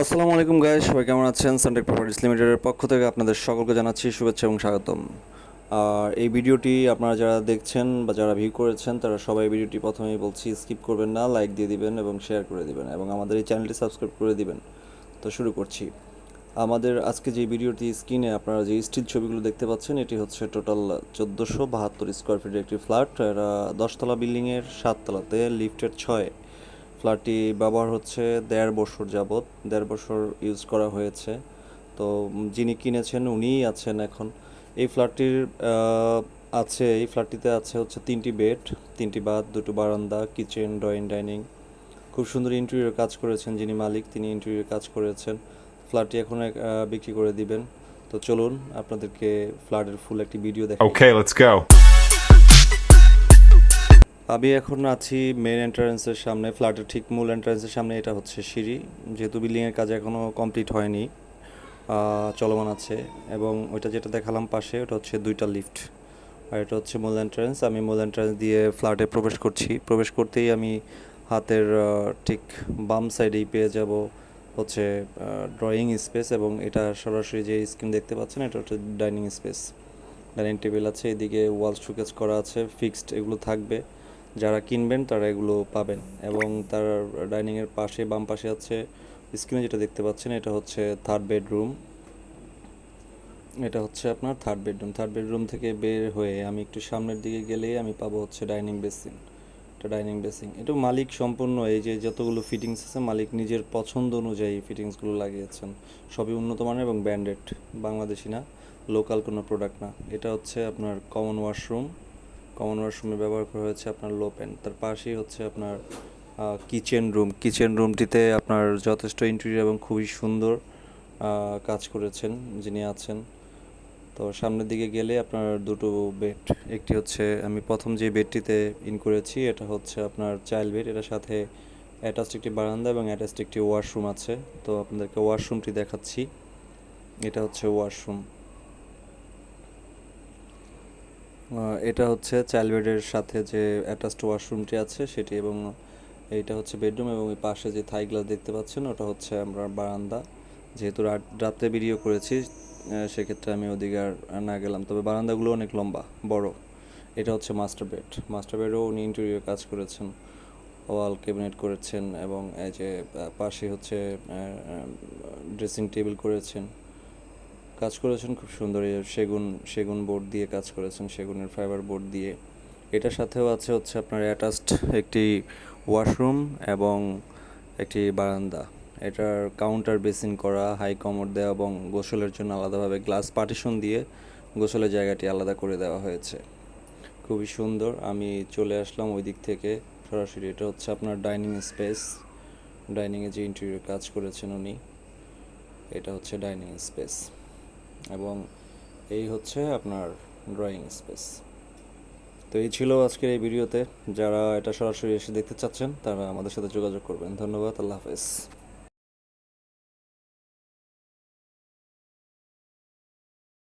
আসসালামু আলাইকুম গাইস সবাই কেমন আছেন? সানটেক প্রপার্টিস লিমিটেডের পক্ষ থেকে আপনাদের সকলকে জানাচ্ছি শুভেচ্ছা এবং স্বাগতম। আর এই ভিডিওটি আপনারা যারা দেখছেন বা যারা ভিউ করেছেন, তারা সবাই ভিডিওটি প্রথমেই বলছি স্কিপ করবেন না লাইক দিয়ে দিবেন এবং শেয়ার করে দিবেন এবং আমাদের এই চ্যানেলটি সাবস্ক্রাইব করে দিবেন। তো শুরু করছি। আমাদের আজকে যে ভিডিওটি স্ক্রিনে আপনারা যে স্টিল ছবিগুলো দেখতে পাচ্ছেন, এটি হচ্ছে টোটাল চোদ্দোশো বাহাত্তর স্কোয়ার ফিটের একটি ফ্ল্যাট এরা দশতলা বিল্ডিংয়ের সাততলাতে লিফটের ছয়। ফ্ল্যাটটি ব্যবহার হচ্ছে দেড় বছর যাবৎ দেড় বছর ইউজ করা হয়েছে। তো যিনি কিনেছেন উনিই আছেন এখন। এই ফ্ল্যাটটির আছে এই ফ্ল্যাটটিতে আছে হচ্ছে তিনটি বেড তিনটি বাথ দুটো বারান্দা কিচেন ড্রয়িং ডাইনিং। খুব সুন্দর ইন্টেরিয়র কাজ করেছেন যিনি মালিক তিনি ইন্টেরিয়র কাজ করেছেন। ফ্ল্যাটটি এখন বিক্রি করে দিবেন। তো চলুন আপনাদেরকে ফ্ল্যাটের ফুল একটি ভিডিও দেখাই। Okay, let's go. আমি এখন আছি মেন এন্ট্রান্সের সামনে ফ্ল্যাটের ঠিক মূল এন্ট্রান্সের সামনে, এটা হচ্ছে সিঁড়ি। যেহেতু বিল্ডিংয়ের কাজ এখনও কমপ্লিট হয়নি চলমান আছে এবং ওইটা যেটা দেখালাম পাশে, ওটা হচ্ছে দুইটা লিফট আর এটা হচ্ছে মূল এন্ট্রান্স আমি মূল এন্ট্রান্স দিয়ে ফ্ল্যাটে প্রবেশ করছি। প্রবেশ করতেই আমি হাতের ঠিক বাম সাইডেই পেয়ে যাব হচ্ছে ড্রয়িং স্পেস এবং এটা সরাসরি যে স্ক্রিন দেখতে পাচ্ছেন, এটা হচ্ছে ডাইনিং স্পেস ডাইনিং টেবিল আছে, এদিকে ওয়াল শোকেস করা আছে ফিক্সড এগুলো থাকবে। যারা কিনবেন তারা এগুলো পাবেন। এবং তার ডাইনিংয়ের পাশে, বাম পাশে আছে স্ক্রিনে যেটা দেখতে পাচ্ছেন, এটা হচ্ছে থার্ড বেডরুম এটা হচ্ছে আপনার থার্ড বেডরুম থার্ড বেডরুম থেকে বের হয়ে আমি একটু সামনের দিকে গেলেই আমি পাবো হচ্ছে ডাইনিং বেসিন এটা ডাইনিং বেসিন এটা মালিক সম্পূর্ণ এই যে যতগুলো ফিটিংস আছে, মালিক নিজের পছন্দ অনুযায়ী ফিটিংসগুলো লাগিয়েছেন। সবই উন্নত মানের এবং ব্র্যান্ডেড বাংলাদেশি না লোকাল কোনো প্রোডাক্ট না। এটা হচ্ছে আপনার কমন ওয়াশরুম কমন ওয়াশরুমে ব্যবহার করা হয়েছে আপনার লো প্যান তার পাশেই হচ্ছে আপনার কিচেন রুম কিচেন রুমটিতে আপনার যথেষ্ট ইন্টেরিয়র এবং খুবই সুন্দর কাজ করেছেন যিনি আছেন। তো সামনের দিকে গেলে আপনার দুটো বেড একটি হচ্ছে আমি প্রথম যে বেডটিতে ইন করেছি, এটা হচ্ছে আপনার চাইল্ড বেড এটার সাথে অ্যাটাচড একটি বারান্দা এবং অ্যাটাচড একটি ওয়াশরুম আছে। তো আপনাদেরকে ওয়াশরুমটি দেখাচ্ছি। এটা হচ্ছে ওয়াশরুম এটা হচ্ছে চাইল্ড বেডের সাথে যে অ্যাটাচড ওয়াশরুমটি আছে সেটি এবং এইটা হচ্ছে বেডরুম এবং এই পাশে যে থাই গ্লাস দেখতে পাচ্ছেন, ওটা হচ্ছে আমরা বারান্দা। যেহেতু রাত, রাত্রে ভিডিও করেছি সেক্ষেত্রে আমি ওদিকে আর না গেলাম। তবে বারান্দাগুলো অনেক লম্বা, বড়। এটা হচ্ছে মাস্টার বেড মাস্টার বেডও উনি ইন্টেরিয়র কাজ করেছেন ওয়াল ক্যাবিনেট করেছেন এবং এই যে পাশে হচ্ছে ড্রেসিং টেবিল করেছেন। কাজ করেছেন, খুব সুন্দর। সেগুন সেগুন বোর্ড দিয়ে কাজ করেছেন, সেগুনের ফাইবার বোর্ড দিয়ে। এটার সাথেও আছে হচ্ছে আপনার অ্যাটাচড একটি ওয়াশরুম এবং একটি বারান্দা। এটার কাউন্টার বেসিন করা হাই কমর দেওয়া এবং গোসলের জন্য আলাদাভাবে গ্লাস পার্টিশন দিয়ে গোসলের জায়গাটি আলাদা করে দেওয়া হয়েছে। খুবই সুন্দর। আমি চলে আসলাম ওই দিক থেকে সরাসরি। এটা হচ্ছে আপনার ডাইনিং স্পেস ডাইনিংয়ে যে ইন্টেরিয়র কাজ করেছেন উনি, এটা হচ্ছে ডাইনিং স্পেস এবং এই হচ্ছে আপনার ড্রয়িং স্পেস তো এই ছিল আজকের এই ভিডিওতে। যারা এটা সরাসরি এসে দেখতে চাচ্ছেন, তারা আমাদের সাথে যোগাযোগ করবেন। ধন্যবাদ, আল্লাহ হাফেজ।